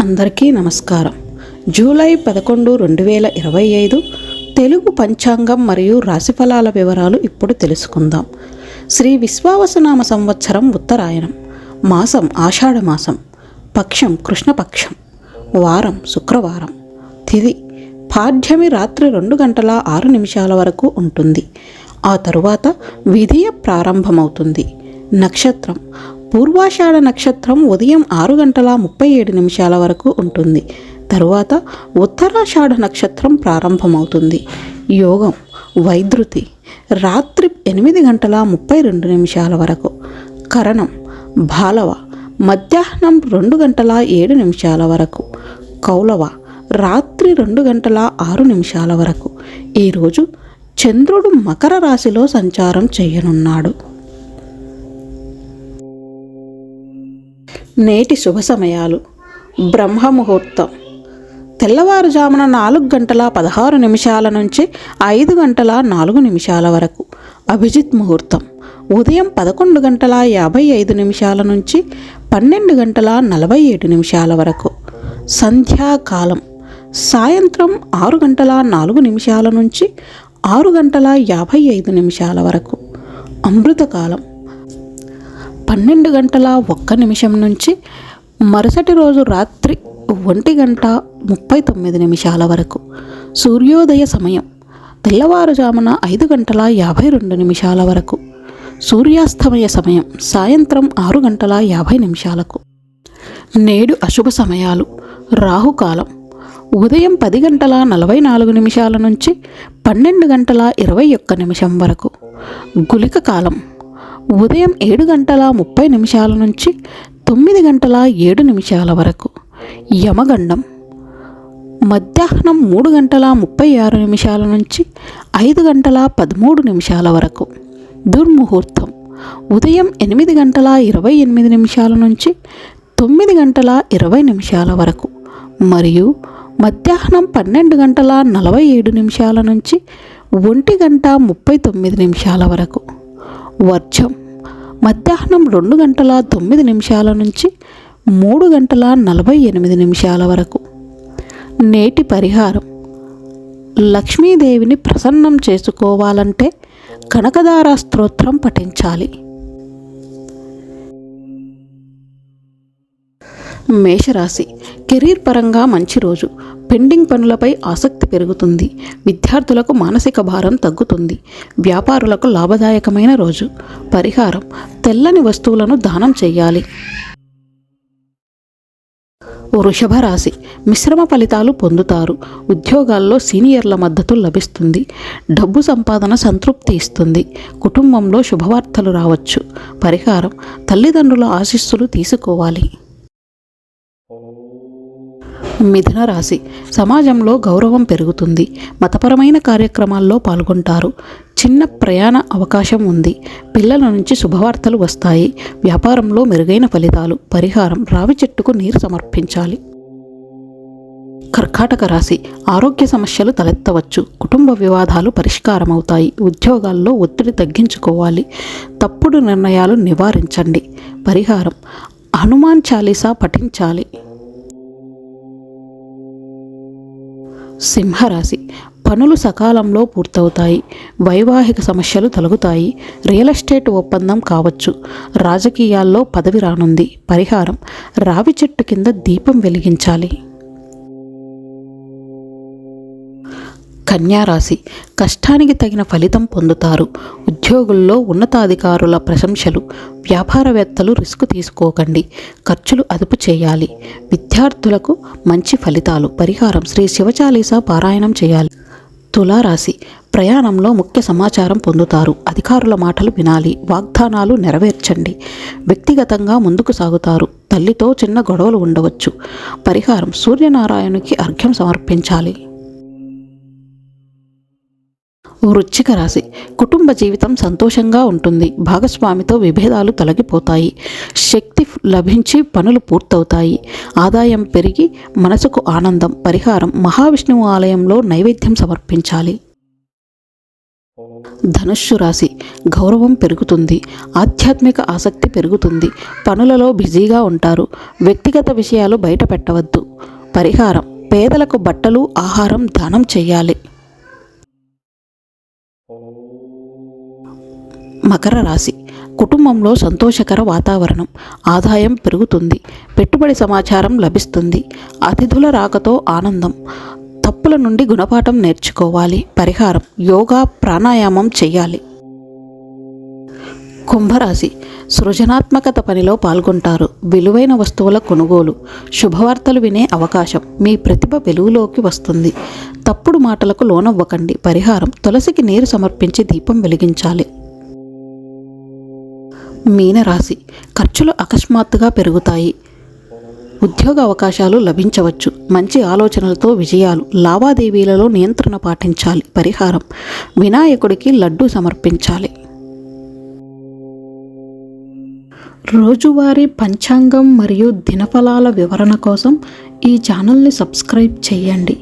అందరికీ నమస్కారం. జూలై పదకొండు రెండు వేల ఇరవై ఐదు తెలుగు పంచాంగం మరియు రాశిఫలాల వివరాలు ఇప్పుడు తెలుసుకుందాం. శ్రీ విశ్వావసనామ సంవత్సరం ఉత్తరాయణం. మాసం ఆషాఢమాసం పక్షం కృష్ణపక్షం. వారం శుక్రవారం. తిది. పాఠ్యమి రాత్రి రెండు గంటల ఆరు నిమిషాల వరకు ఉంటుంది. ఆ తరువాత విధియ ప్రారంభమవుతుంది. నక్షత్రం. పూర్వాషాఢ నక్షత్రం ఉదయం ఆరు గంటల ముప్పై ఏడు నిమిషాల వరకు ఉంటుంది. తరువాత ఉత్తరాషాఢ నక్షత్రం ప్రారంభమవుతుంది. యోగం. వైద్యుతి రాత్రి ఎనిమిది గంటల ముప్పై రెండు నిమిషాల వరకు. కరణం. బాలవ మధ్యాహ్నం రెండు గంటల ఏడు నిమిషాల వరకు. కౌలవ. రాత్రి రెండు గంటల ఆరు నిమిషాల వరకు. ఈరోజు చంద్రుడు మకర రాశిలో సంచారం చేయనున్నాడు. నేటి శుభ సమయాలు. బ్రహ్మ ముహూర్తం తెల్లవారుజామున నాలుగు గంటల పదహారు నిమిషాల నుంచి ఐదు గంటల నాలుగు నిమిషాల వరకు. అభిజిత్ ముహూర్తం. ఉదయం పదకొండు గంటల యాభై ఐదు నిమిషాల నుంచి పన్నెండు గంటల నలభై ఏడు నిమిషాల వరకు. సంధ్యాకాలం. సాయంత్రం ఆరు గంటల నాలుగు నిమిషాల నుంచి ఆరు గంటల యాభై ఐదు నిమిషాల వరకు అమృతకాలం. పన్నెండు గంటల ఒక్క నిమిషం నుంచి మరుసటి రోజు రాత్రి ఒంటి గంట ముప్పై తొమ్మిది నిమిషాల వరకు. సూర్యోదయ సమయం తెల్లవారుజామున ఐదు గంటల యాభై రెండు నిమిషాల వరకు. సూర్యాస్తమయ సమయం సాయంత్రం ఆరు గంటల యాభై నిమిషాలకు. నేడు అశుభ సమయాలు. రాహుకాలం ఉదయం పది గంటల నలభై నాలుగు నిమిషాల నుంచి పన్నెండు గంటల ఇరవై ఒక్క నిమిషం వరకు. గులిక కాలం. ఉదయం ఏడు గంటల ముప్పై నిమిషాల నుంచి తొమ్మిది గంటల ఏడు నిమిషాల వరకు. యమగండం. మధ్యాహ్నం మూడు గంటల ముప్పై ఆరు నిమిషాల నుంచి ఐదు గంటల పదమూడు నిమిషాల వరకు. దుర్ముహూర్తం. ఉదయం ఎనిమిది గంటల ఇరవై ఎనిమిది నిమిషాల నుంచి తొమ్మిది గంటల ఇరవై నిమిషాల వరకు. మరియు మధ్యాహ్నం పన్నెండు గంటల నలభై ఏడు నిమిషాల నుంచి ఒంటి గంట ముప్పై తొమ్మిది నిమిషాల వరకు. వర్షం మధ్యాహ్నం రెండు గంటల తొమ్మిది నిమిషాల నుంచి మూడు గంటల నలభై ఎనిమిది నిమిషాల వరకు. నేటి పరిహారం. లక్ష్మీదేవిని ప్రసన్నం చేసుకోవాలంటే కనకదార స్తోత్రం పఠించాలి. మేషరాశి. కెరీర్ పరంగా మంచి రోజు. పెండింగ్ పనులపై ఆసక్తి పెరుగుతుంది. విద్యార్థులకు మానసిక భారం తగ్గుతుంది. వ్యాపారులకు లాభదాయకమైన రోజు. పరిహారం. తెల్లని వస్తువులను దానం చేయాలి. వృషభ రాశి. మిశ్రమ ఫలితాలు పొందుతారు. ఉద్యోగాల్లో సీనియర్ల మద్దతు లభిస్తుంది. డబ్బు సంపాదన సంతృప్తి ఇస్తుంది. కుటుంబంలో శుభవార్తలు రావచ్చు. పరిహారం. తల్లిదండ్రుల ఆశీస్సులు తీసుకోవాలి. మిథున రాశి. సమాజంలో గౌరవం పెరుగుతుంది. మతపరమైన కార్యక్రమాల్లో పాల్గొంటారు. చిన్న ప్రయాణ అవకాశం ఉంది. పిల్లల నుంచి శుభవార్తలు వస్తాయి. వ్యాపారంలో మెరుగైన ఫలితాలు. పరిహారం. రావి చెట్టుకు నీరు సమర్పించాలి. కర్కాటక రాశి. ఆరోగ్య సమస్యలు తలెత్తవచ్చు. కుటుంబ వివాదాలు పరిష్కారమవుతాయి. ఉద్యోగాల్లో ఒత్తిడి తగ్గించుకోవాలి. తప్పుడు నిర్ణయాలు నివారించండి. పరిహారం. హనుమాన్ చాలీసా పఠించాలి. సింహరాశి. పనులు సకాలంలో పూర్తవుతాయి. వైవాహిక సమస్యలు తొలగుతాయి. రియల్ ఎస్టేట్ ఒప్పందం కావచ్చు. రాజకీయాల్లో పదవి రానుంది. పరిహారం. రావి చెట్టు కింద దీపం వెలిగించాలి. కన్యారాశి. కష్టానికి తగిన ఫలితం పొందుతారు. ఉద్యోగుల్లో ఉన్నతాధికారుల ప్రశంసలు వ్యాపారవేత్తలు రిస్క్ తీసుకోకండి. ఖర్చులు అదుపు చేయాలి. విద్యార్థులకు మంచి ఫలితాలు. పరిహారం. శ్రీ శివచాలీస పారాయణం చేయాలి. తులారాశి. ప్రయాణంలో ముఖ్య సమాచారం పొందుతారు. అధికారుల మాటలు వినాలి. వాగ్దానాలు నెరవేర్చండి. వ్యక్తిగతంగా ముందుకు సాగుతారు. తల్లితో చిన్న గొడవలు ఉండవచ్చు. పరిహారం. సూర్యనారాయణునికి అర్ఘ్యం సమర్పించాలి. వృచ్చిక రాశి. కుటుంబ జీవితం సంతోషంగా ఉంటుంది. భాగస్వామితో విభేదాలు తొలగిపోతాయి. శక్తి లభించి పనులు పూర్తవుతాయి. ఆదాయం పెరిగి మనసుకు ఆనందం పరిహారం మహావిష్ణువు ఆలయంలో నైవేద్యం సమర్పించాలి. ధనుస్సు రాశి. గౌరవం పెరుగుతుంది. ఆధ్యాత్మిక ఆసక్తి పెరుగుతుంది. పనులలో బిజీగా ఉంటారు. వ్యక్తిగత విషయాలు బయట పెట్టవద్దు. పరిహారం. పేదలకు బట్టలు ఆహారం దానం చేయాలి. మకర రాశి. కుటుంబంలో సంతోషకర వాతావరణం. ఆదాయం పెరుగుతుంది. పెట్టుబడి సమాచారం లభిస్తుంది. అతిథుల రాకతో ఆనందం. తప్పుల నుండి గుణపాఠం నేర్చుకోవాలి. పరిహారం. యోగా ప్రాణాయామం చేయాలి. కుంభరాశి. సృజనాత్మకత పనిలో పాల్గొంటారు. విలువైన వస్తువుల కొనుగోలు. శుభవార్తలు వినే అవకాశం. మీ ప్రతిభ వెలుగులోకి వస్తుంది. తప్పుడు మాటలకు లోనవ్వకండి. పరిహారం. తులసికి నీరు సమర్పించి దీపం వెలిగించాలి. మీనరాశి. ఖర్చులు అకస్మాత్తుగా పెరుగుతాయి. ఉద్యోగ అవకాశాలు లభించవచ్చు. మంచి ఆలోచనలతో విజయాలు. లావాదేవీలలో నియంత్రణ పాటించాలి. పరిహారం. వినాయకుడికి లడ్డు సమర్పించాలి. రోజువారీ పంచాంగం మరియు దినఫలాల వివరణ కోసం ఈ ఛానల్ని సబ్స్క్రైబ్ చేయండి.